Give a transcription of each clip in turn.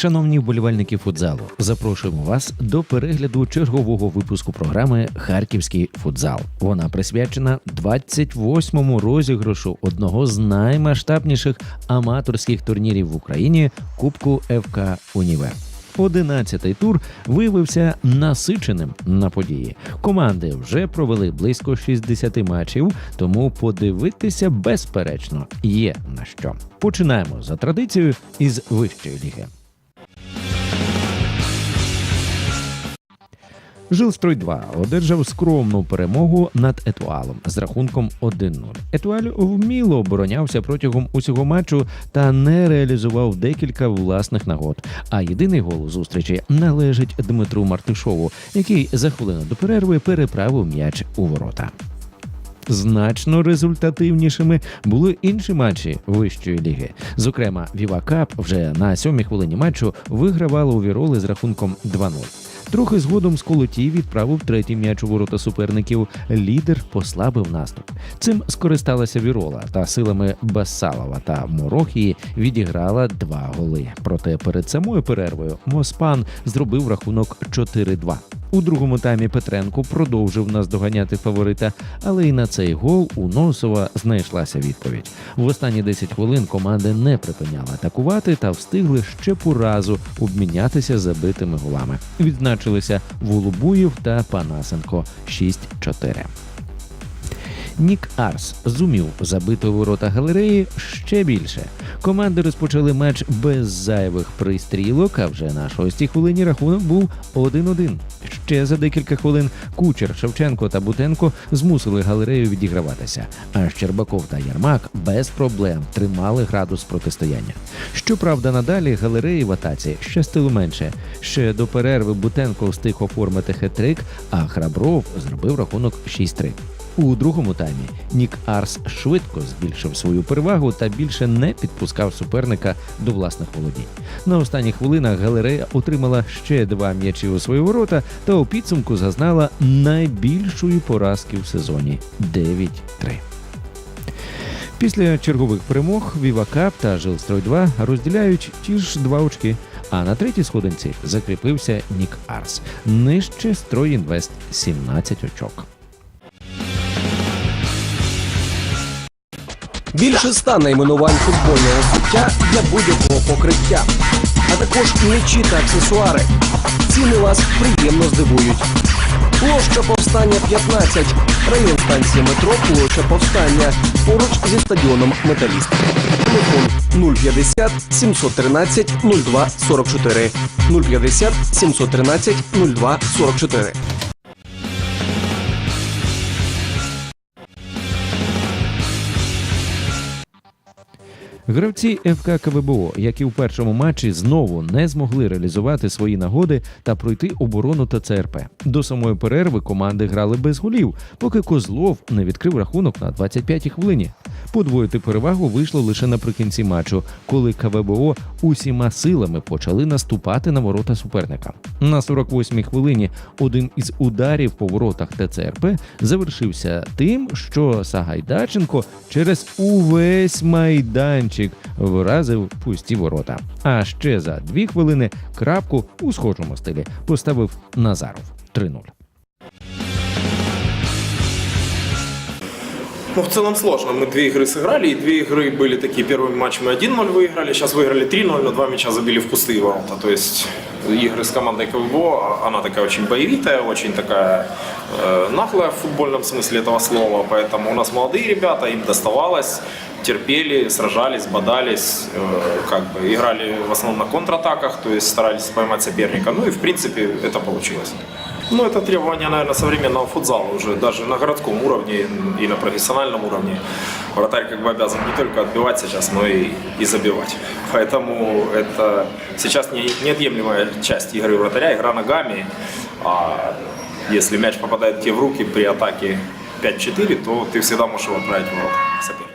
Шановні вболівальники футзалу, запрошуємо вас до перегляду чергового випуску програми Харківський футзал. Вона присвячена 28-му розіграшу одного з наймасштабніших аматорських турнірів в Україні Кубку ФК Універ. Одинадцятий тур виявився насиченим на події. Команди вже провели близько 60 матчів, тому подивитися безперечно є на що. Починаємо за традицією із вищої ліги. Жилстрой 2 одержав скромну перемогу над Етуалом з рахунком 1-0. Етуаль вміло оборонявся протягом усього матчу та не реалізував декілька власних нагод. А єдиний гол у зустрічі належить Дмитру Мартишову, який за хвилину до перерви переправив м'яч у ворота. Значно результативнішими були інші матчі вищої ліги. Зокрема, Віва Кап вже на сьомій хвилині матчу вигравала у Віроли з рахунком 2-0. Трохи згодом Сколотій відправив третій м'яч у ворота суперників. Лідер послабив наступ. Цим скористалася Вірола та силами Басалова та Морохії відіграла два голи. Проте перед самою перервою Моспан зробив рахунок 4-2. У другому таймі Петренко продовжив наздоганяти фаворита, але і на цей гол у Носова знайшлася відповідь. В останні 10 хвилин команди не припиняли атакувати та встигли ще по разу обмінятися забитими голами. Відзначилися Волобуєв та Панасенко 6-4. Нік Арс зумів забити ворота галереї ще більше. Команди розпочали матч без зайвих пристрілок, а вже на шостій хвилині рахунок був 1-1. Ще за декілька хвилин Кучер, Шевченко та Бутенко змусили галерею відіграватися. А Щербаков та Ярмак без проблем тримали градус протистояння. Щоправда, надалі галереї в атаці щастило менше. Ще до перерви Бутенко встиг оформити хет-трик, а Храбров зробив рахунок 6-3. У другому таймі Нік Арс швидко збільшив свою перевагу та більше не підпускав суперника до власних володінь. На останніх хвилинах галерея отримала ще два м'ячі у свої ворота та у підсумку зазнала найбільшої поразки в сезоні 9-3. Після чергових перемог Кап та Жилстрой 2 розділяють ті ж два очки. А на третій сходинці закріпився Нік Арс. Нижче Стройінвест 17 очок. Більше ста найменувань футбольного суття для будь-якого покриття, а також м'ячі та аксесуари. Ціни вас приємно здивують. Площа повстання 15, район станції метро, площа повстання, поруч зі стадіоном Металіст. Телефон 050 713 02 44 050 713 02 44. Гравці ФК КВБО, як і в першому матчі, знову не змогли реалізувати свої нагоди та пройти оборону та ЦРП. До самої перерви команди грали без голів, поки Козлов не відкрив рахунок на 25-й хвилині. Подвоїти перевагу вийшло лише наприкінці матчу, коли КВБО усіма силами почали наступати на ворота суперника. На 48-й хвилині один із ударів по воротах ТЦРП завершився тим, що Сагайдаченко через увесь майданчик вразив пусті ворота. А ще за дві хвилини крапку у схожому стилі поставив Назаров 3-0. Ну, в целом сложно. Мы две игры сыграли, и две игры были такие. Первый матч мы 1-0 выиграли, сейчас выиграли 3-0, но два мяча забили в пустые ворота. То есть игры с командой КВБО, она такая очень боевитая, очень такая э, наглая в футбольном смысле этого слова. Поэтому у нас молодые ребята, им доставалось, Терпели, сражались, бодались, э, как бы играли в основном на контратаках, то есть старались поймать соперника. Ну и в принципе это получилось. Ну, это требование, наверное, современного футзала уже даже на городском уровне и на профессиональном уровне. Вратарь как бы обязан не только отбивать сейчас, но и, и забивать. Поэтому это сейчас не, неотъемлемая часть игры вратаря, игра ногами. А если мяч попадает тебе в руки при атаке 5-4, то ты всегда можешь его отправить в ворота соперника.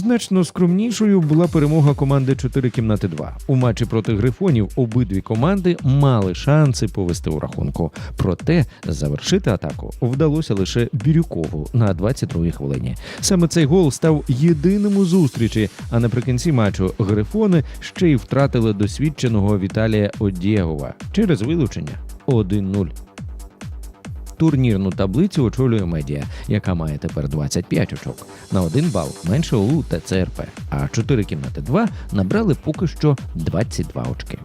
Значно скромнішою була перемога команди 4 кімнати 2. У матчі проти грифонів обидві команди мали шанси повести у рахунку. Проте завершити атаку вдалося лише Бірюкову на 22-й хвилині. Саме цей гол став єдиним у зустрічі. А наприкінці матчу грифони ще й втратили досвідченого Віталія Одєгова через вилучення 1-0. Турнірну таблицю очолює медіа, яка має тепер 25 очок. На один бал менше ОЛУ та ЦРП, а 4 кімнати 2 набрали поки що 22 очки.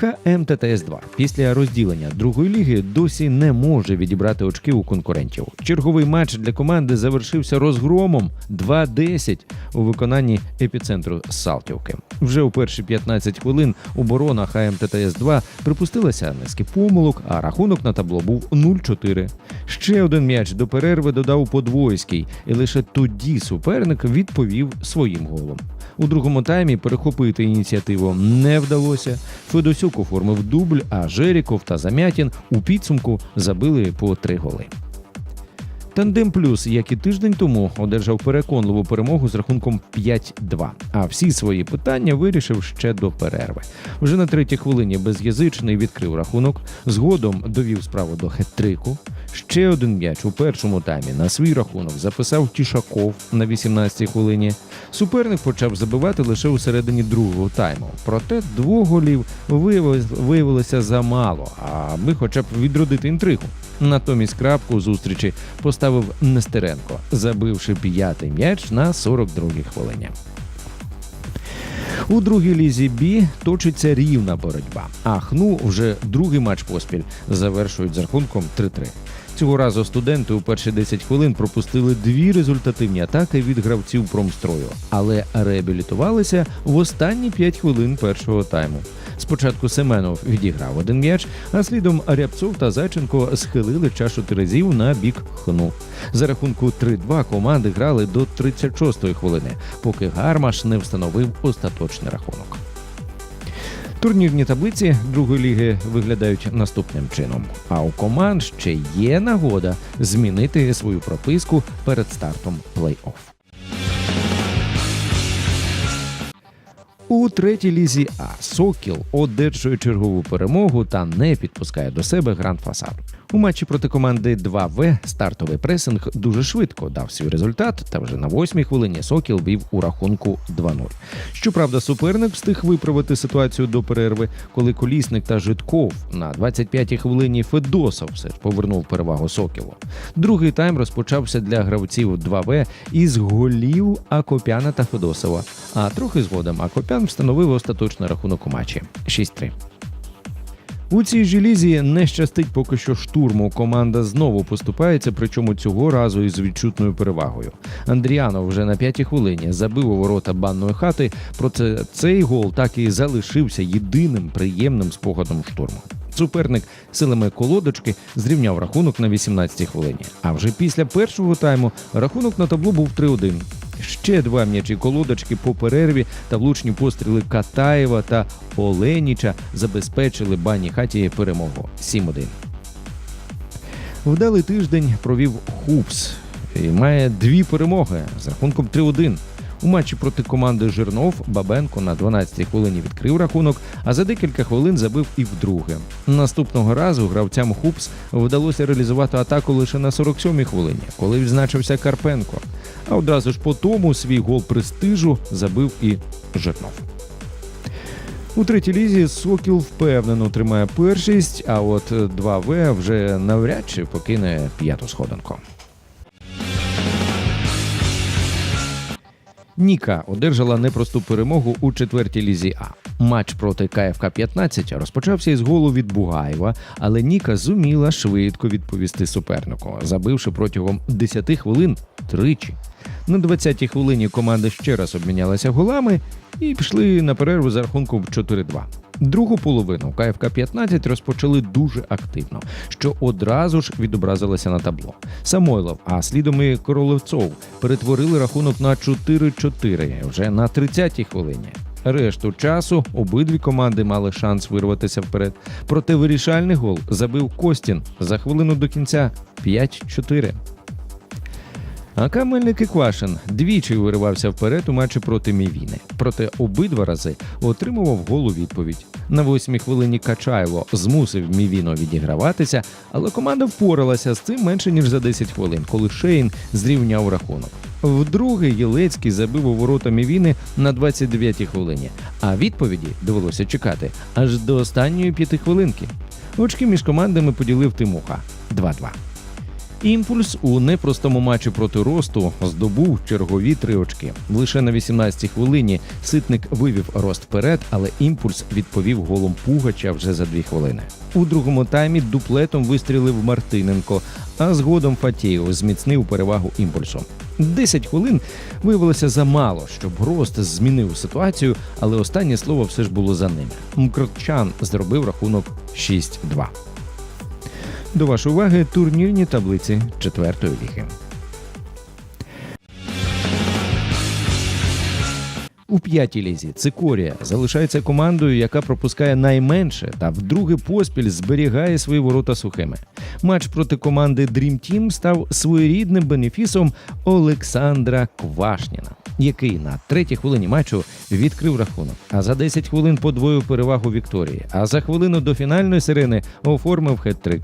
ХМТТС-2 після розділення другої ліги досі не може відібрати очки у конкурентів. Черговий матч для команди завершився розгромом 2-10 у виконанні епіцентру Салтівки. Вже у перші 15 хвилин оборона ХМТТС-2 припустилася низки помилок, а рахунок на табло був 0-4. Ще один м'яч до перерви додав Подвойський, і лише тоді суперник відповів своїм голом. У другому таймі перехопити ініціативу не вдалося. Федосюк оформив дубль, а Жеріков та Замятін у підсумку забили по три голи. Тандем Плюс, як і тиждень тому, одержав переконливу перемогу з рахунком 5-2. А всі свої питання вирішив ще до перерви. Вже на третій хвилині без'язичний відкрив рахунок, згодом довів справу до хет-трику. Ще один м'яч у першому таймі на свій рахунок записав Тішаков на 18-й хвилині. Суперник почав забивати лише у середині другого тайму. Проте двох голів виявилося замало, аби хоча б відродити інтригу. Натомість крапку зустрічі поставив Нестеренко, забивши п'ятий м'яч на 42-й хвилині. У другій лізі Бі точиться рівна боротьба. А хну вже другий матч поспіль завершують з рахунком 3-3. Цього разу студенти у перші 10 хвилин пропустили дві результативні атаки від гравців промстрою, але реабілітувалися в останні 5 хвилин першого тайму. Спочатку Семенов відіграв один м'яч, а слідом Рябцов та Зайченко схилили чашу терезів на бік хну. За рахунку 3-2 команди грали до 36-ї хвилини, поки Гармаш не встановив остаточний рахунок. Турнірні таблиці другої ліги виглядають наступним чином. А у команд ще є нагода змінити свою прописку перед стартом плей-офф. У третій лізі А Сокіл одержує чергову перемогу та не підпускає до себе гранд фасад. У матчі проти команди 2В стартовий пресинг дуже швидко дав свій результат, та вже на восьмій хвилині Сокіл вів у рахунку 2-0. Щоправда, суперник встиг виправити ситуацію до перерви, коли колісник та Житков на 25-й хвилині Федосов все ж повернув перевагу Сокілу. Другий тайм розпочався для гравців 2В із голів Акопяна та Федосова. А трохи згодом Акопян встановив остаточний рахунок у матчі 6-3. У цій желізі не щастить поки що штурму. Команда знову поступається, причому цього разу із відчутною перевагою. Андріанов вже на п'ятій хвилині забив у ворота банної хати. Проте цей гол так і залишився єдиним приємним спогадом штурму. Суперник силами колодочки зрівняв рахунок на 18-й хвилині. А вже після першого тайму рахунок на табло був 3-1. Ще два м'ячі колодочки по перерві та влучні постріли Катаєва та Оленіча забезпечили бані хаті перемогу 7-1. Вдалий тиждень провів Хупс і має дві перемоги з рахунком 3-1. У матчі проти команди Жирнов Бабенко на 12-й хвилині відкрив рахунок, а за декілька хвилин забив і вдруге. Наступного разу гравцям Хупс вдалося реалізувати атаку лише на 47-й хвилині, коли відзначився Карпенко. А одразу ж по тому свій гол престижу забив і Жирнов. У третій лізі Сокіл впевнено тримає першість, а от 2В вже навряд чи покине п'яту сходинку. Ніка одержала непросту перемогу у четвертій лізі А. Матч проти КФК 15 розпочався із голу від Бугаєва, але Ніка зуміла швидко відповісти супернику, забивши протягом 10 хвилин тричі. На 20-й хвилині команди ще раз обмінялася голами і пішли на перерву за рахунком 4-2. Другу половину КФК 15 розпочали дуже активно, що одразу ж відобразилося на табло. Самойлов, а слідом і Королевцов перетворили рахунок на 4-4 вже на 30-й хвилині. Решту часу обидві команди мали шанс вирватися вперед. Проте вирішальний гол забив Костін за хвилину до кінця 5-4. А Камельник і Квашин двічі виривався вперед у матчі проти Мівіни. Проте обидва рази отримував голу відповідь. На восьмій хвилині Качайло змусив Мівіно відіграватися, але команда впоралася з цим менше ніж за 10 хвилин, коли Шейн зрівняв рахунок. Вдруге Єлецький забив у ворота Мівіни на 29-й хвилині, а відповіді довелося чекати аж до останньої п'яти хвилинки. Очки між командами поділив Тимуха 2-2. Імпульс у непростому матчі проти росту здобув чергові три очки. Лише на 18-й хвилині ситник вивів рост вперед, але імпульс відповів голом Пугача вже за дві хвилини. У другому таймі дуплетом вистрілив Мартиненко, а згодом Фатєєв зміцнив перевагу імпульсу. 10 хвилин виявилося замало, щоб Рост змінив ситуацію, але останнє слово все ж було за ним. Мкротчан зробив рахунок 6-2. До вашої уваги турнірні таблиці четвертої ліги. У п'ятій лізі Цикорія залишається командою, яка пропускає найменше та вдруге поспіль зберігає свої ворота сухими. Матч проти команди Dream Team став своєрідним бенефісом Олександра Квашніна, який на третій хвилині матчу відкрив рахунок, а за 10 хвилин подвоїв перевагу Вікторії. А за хвилину до фінальної сирени оформив хет-трик.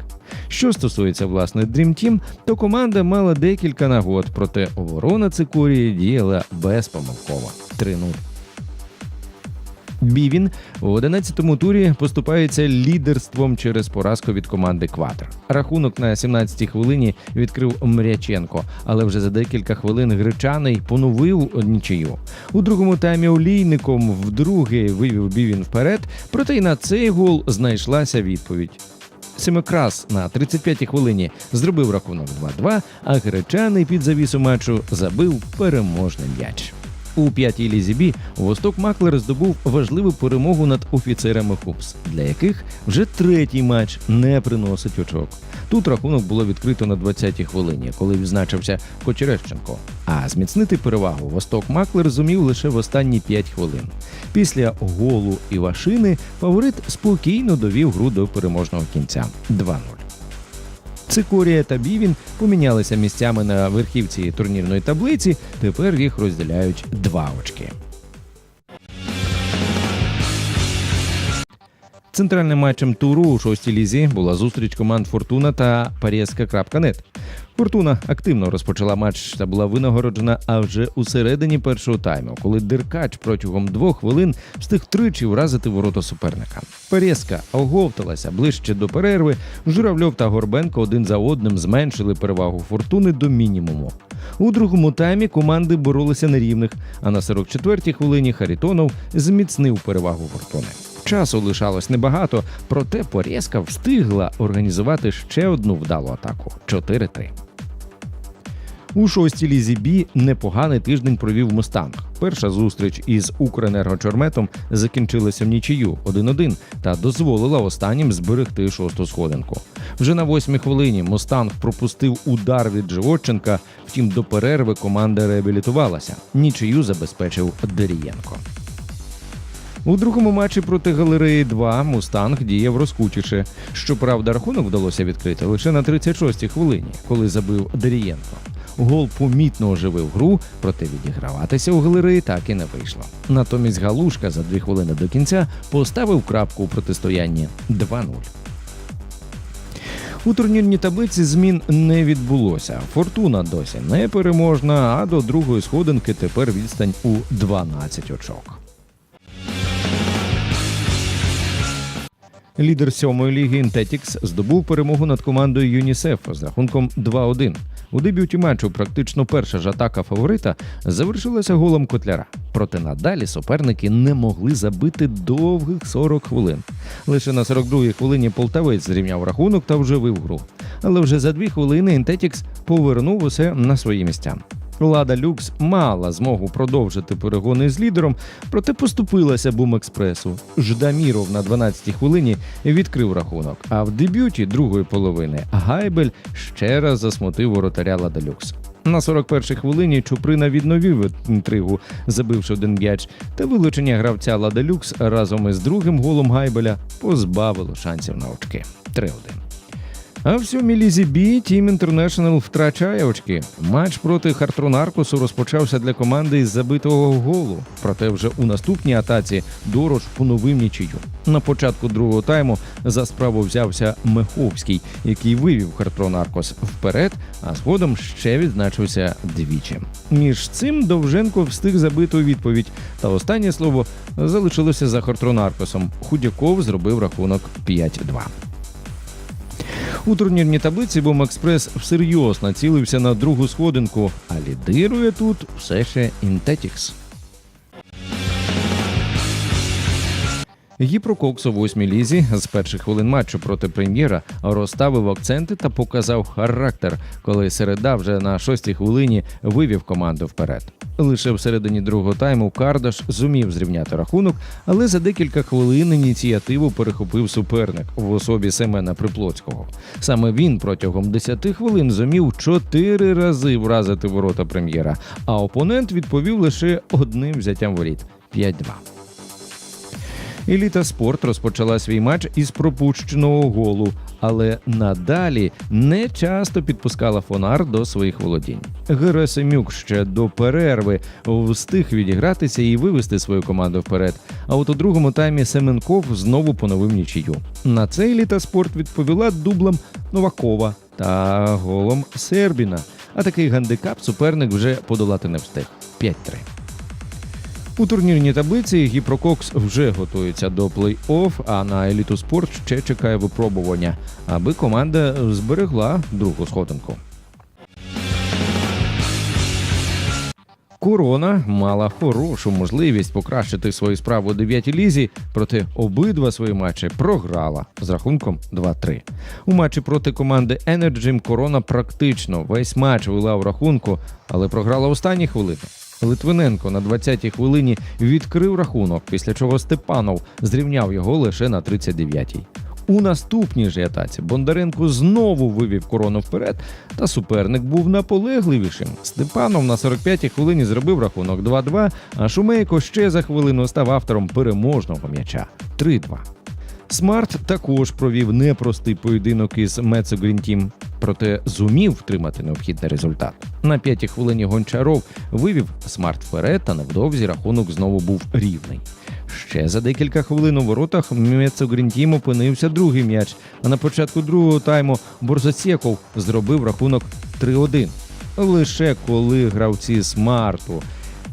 Що стосується власне Dream Team, то команда мала декілька нагод, проте оборона Цикорії діяла безпомилково. 3-0. Бівін у 11-му турі поступається лідерством через поразку від команди Кватр. Рахунок на 17-й хвилині відкрив Мряченко, але вже за декілька хвилин гречаний поновив нічию. У другому таймі олійником вдруге вивів Бівін вперед, проте й на цей гол знайшлася відповідь. Семикрас на 35-й хвилині зробив рахунок 2-2, а гречаний під завісу матчу забив переможний м'яч. У п'ятій лізі Бі Восток Маклер здобув важливу перемогу над офіцерами Хупс, для яких вже третій матч не приносить очок. Тут рахунок було відкрито на 20-й хвилині, коли відзначився Кочеревченко. А зміцнити перевагу Восток Маклер зумів лише в останні 5 хвилин. Після голу Івашини фаворит спокійно довів гру до переможного кінця 2-0. Цикорія та Бівін помінялися місцями на верхівці турнірної таблиці. Тепер їх розділяють два очки. Центральним матчем туру у шостій лізі була зустріч команд Фортуна та Парєска.нет. Фортуна активно розпочала матч та була винагороджена а вже у середині першого тайму, коли Деркач протягом двох хвилин встиг тричі вразити ворота суперника. Парєска оговталася ближче до перерви. Журавльов та Горбенко один за одним зменшили перевагу фортуни до мінімуму. У другому таймі команди боролися на рівних, а на 44-й хвилині Харітонов зміцнив перевагу фортуни. Часу лишалось небагато, проте Порєска встигла організувати ще одну вдалу атаку 4-3. У шостій лізі Бі непоганий тиждень провів Мустанг. Перша зустріч із Укренергочорметом закінчилася в нічию 1-1 та дозволила останнім зберегти шосту сходинку. Вже на восьмій хвилині Мустанг пропустив удар від Животченка, втім до перерви команда реабілітувалася. Нічию забезпечив Дерієнко. У другому матчі проти галереї 2 Мустанг діяв розкутіше. Щоправда, рахунок вдалося відкрити лише на 36-й хвилині, коли забив Дерієнко. Гол помітно оживив гру, проте відіграватися у галереї так і не вийшло. Натомість Галушка за дві хвилини до кінця поставив крапку у протистоянні 2-0. У турнірній таблиці змін не відбулося. Фортуна досі не переможна, а до другої сходинки тепер відстань у 12 очок. Лідер сьомої ліги Інтетікс здобув перемогу над командою ЮНІСЕФ з рахунком 2-1. У дебюті матчу практично перша ж атака фаворита завершилася голом Котляра. Проте надалі суперники не могли забити довгих 40 хвилин. Лише на 42-й хвилині полтавець зрівняв рахунок та вживив гру. Але вже за дві хвилини Інтетікс повернув усе на свої місця. Лада Люкс мала змогу продовжити перегони з лідером, проте поступилася Бумекспресу. Ждаміров на 12-й хвилині відкрив рахунок. А в дебюті другої половини Гайбель ще раз засмутив воротаря Лада Люкс. На 41-й хвилині Чуприна відновив інтригу, забивши один м'яч, та вилучення гравця Лада Люкс разом із другим голом Гайбеля позбавило шансів на очки. 3-1. А в сьомій лізі Бі Тім Інтернешнл втрачає очки. Матч проти Хартрунаркосу розпочався для команди із забитого голу. Проте вже у наступній атаці Дорош поновив нічию. На початку другого тайму за справу взявся Меховський, який вивів Хартрунаркос вперед, а згодом ще відзначився двічі. Між цим Довженко встиг забити у відповідь. Та останнє слово залишилося за Хартрунаркосом. Худяков зробив рахунок 5-2. У турнірній таблиці Бомекспрес всерйоз націлився на другу сходинку, а лідирує тут все ще Інтетікс. Гіпрококс у восьмій лізі з перших хвилин матчу проти прем'єра розставив акценти та показав характер, коли середа вже на шостій хвилині вивів команду вперед. Лише всередині другого тайму Кардаш зумів зрівняти рахунок, але за декілька хвилин ініціативу перехопив суперник в особі Семена Приплоцького. Саме він протягом 10 хвилин зумів чотири рази вразити ворота прем'єра, а опонент відповів лише одним взяттям воріт 5-2. Еліта спорт розпочала свій матч із пропущеного голу, але надалі не часто підпускала фонар до своїх володінь. Герасимюк ще до перерви встиг відігратися і вивести свою команду вперед. А от у другому таймі Семенков знову поновив нічию. На це еліта спорт відповіла дублем Новакова та голом Сербіна. А такий гандикап суперник вже подолати не встиг 5-3. У турнірній таблиці Гіпрококс вже готується до плей-офф, а на еліту спорт ще чекає випробування, аби команда зберегла другу сходинку. Корона мала хорошу можливість покращити свої справи у дев'ятій лізі, проте обидва свої матчі програла з рахунком 2-3. У матчі проти команди Енерджим Корона практично весь матч вела в рахунку, але програла останні хвилини. Литвиненко на 20-й хвилині відкрив рахунок, після чого Степанов зрівняв його лише на 39-й. У наступній же атаці Бондаренко знову вивів корону вперед, та суперник був наполегливішим. Степанов на 45-й хвилині зробив рахунок 2-2, а Шумейко ще за хвилину став автором переможного м'яча 3-2. Смарт також провів непростий поєдинок із Мецо Грінтім, проте зумів втримати необхідний результат. На п'ятій хвилині Гончаров вивів Смарт вперед, та невдовзі рахунок знову був рівний. Ще за декілька хвилин у воротах Мецо Грінтім опинився другий м'яч. А на початку другого тайму Борзоцєков зробив рахунок 3-1. Лише коли гравці Смарту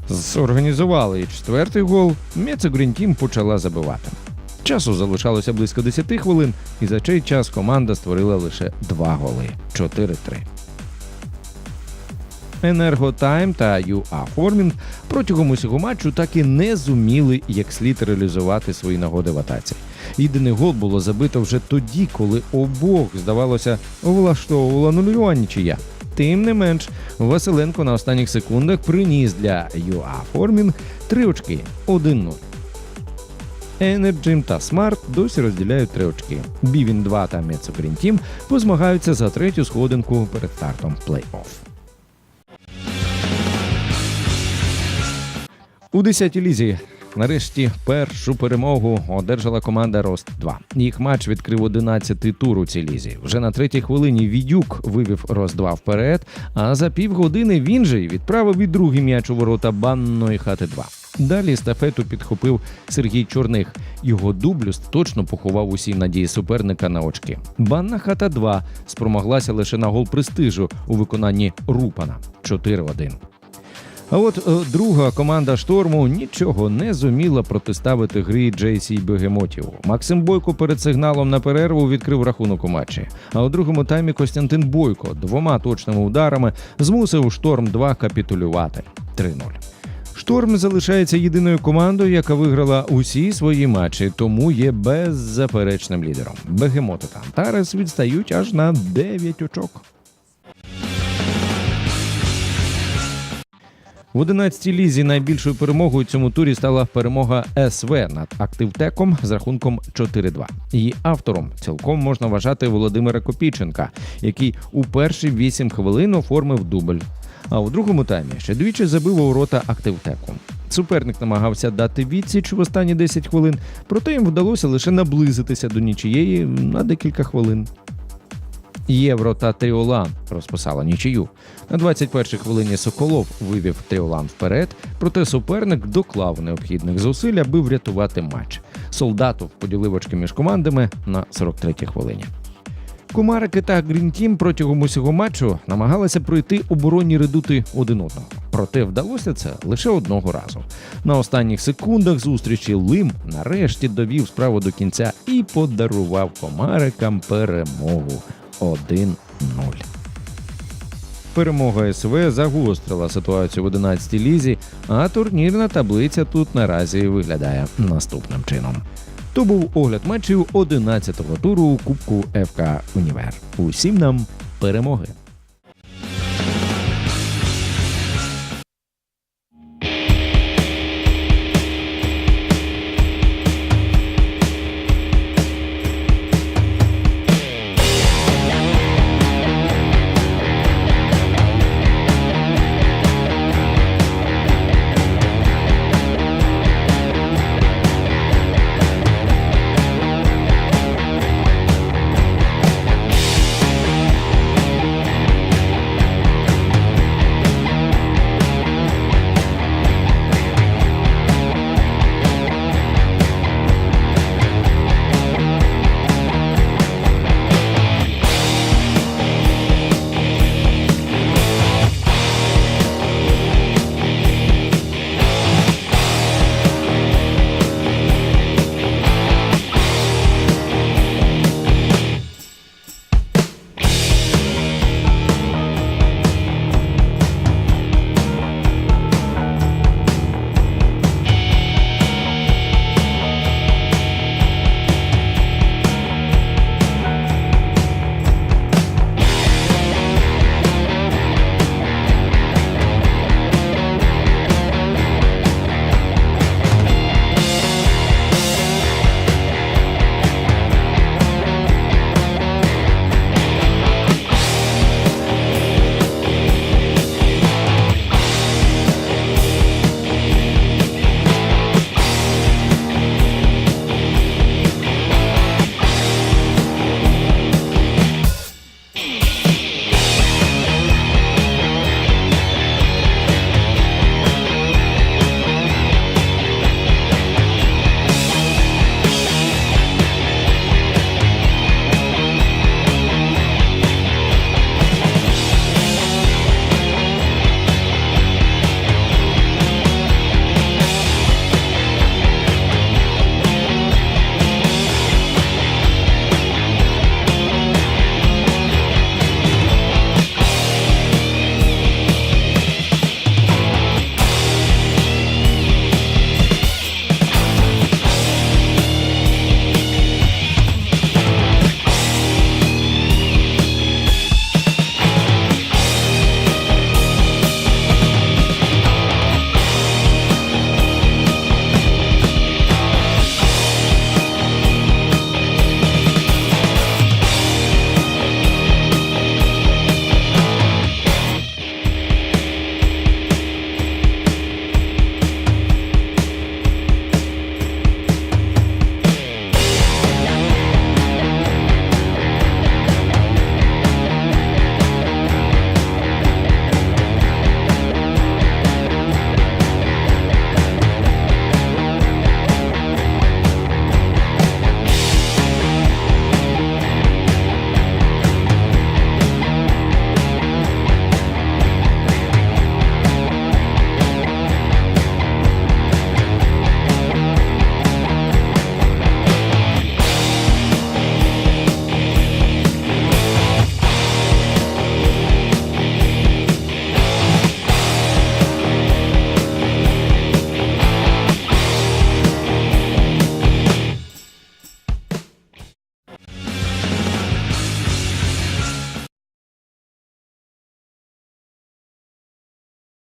зорганізували четвертий гол, Мецо Грінтім почала забивати. Часу залишалося близько 10 хвилин, і за цей час команда створила лише два голи 4-3. Енерготайм та ЮА Формінг протягом усього матчу так і не зуміли як слід реалізувати свої нагоди в атаці. Єдиний гол було забито вже тоді, коли обох, здавалося, влаштовувала нульова нічия. Тим не менш, Василенко на останніх секундах приніс для ЮА Формінг три очки 1-0. Енерджим та Смарт досі розділяють три очки. Бівін 2 та Мецо Тім позмагаються за третю сходинку перед стартом плей-офф. У 10-й лізі нарешті першу перемогу одержала команда Рост 2. Їх матч відкрив 11-й тур у цій лізі. Вже на третій хвилині Відюк вивів Рост 2 вперед, а за півгодини він же й відправив і другий м'яч у ворота банної хати 2. Далі естафету підхопив Сергій Чорних. Його дубль точно поховав усі надії суперника на очки. Банна хата 2 спромоглася лише на гол престижу у виконанні Рупана 4-1. А от е, друга команда шторму нічого не зуміла протиставити грі JC Бегемотів. Максим Бойко перед сигналом на перерву відкрив рахунок у матчі. А у другому таймі Костянтин Бойко двома точними ударами змусив шторм 2 капітулювати 3-0. Шторм залишається єдиною командою, яка виграла усі свої матчі, тому є беззаперечним лідером. Бегемоти та Антарес відстають аж на 9 очок. В 11-й лізі найбільшою перемогою цьому турі стала перемога СВ над Активтеком з рахунком 4-2. Її автором цілком можна вважати Володимира Копійченка, який у перші 8 хвилин оформив дубль. А у другому таймі ще двічі забив у ворота Активтеку. Суперник намагався дати відсіч в останні 10 хвилин, проте їм вдалося лише наблизитися до нічиєї на декілька хвилин. Євро та Тріолан розписала нічию. На 21-й хвилині Соколов вивів Тріолан вперед, проте суперник доклав необхідних зусиль, аби врятувати матч. Солдатов поділив очки між командами на 43-й хвилині. Кумарики та Грінтім протягом усього матчу намагалися пройти оборонні редути один одного. Проте вдалося це лише одного разу. На останніх секундах зустрічі Лим нарешті довів справу до кінця і подарував комарикам перемогу 1-0. Перемога СВ загострила ситуацію в 11-й лізі, а турнірна таблиця тут наразі виглядає наступним чином. То був огляд матчів 11-го туру Кубку ФК Універ. Усім нам перемоги!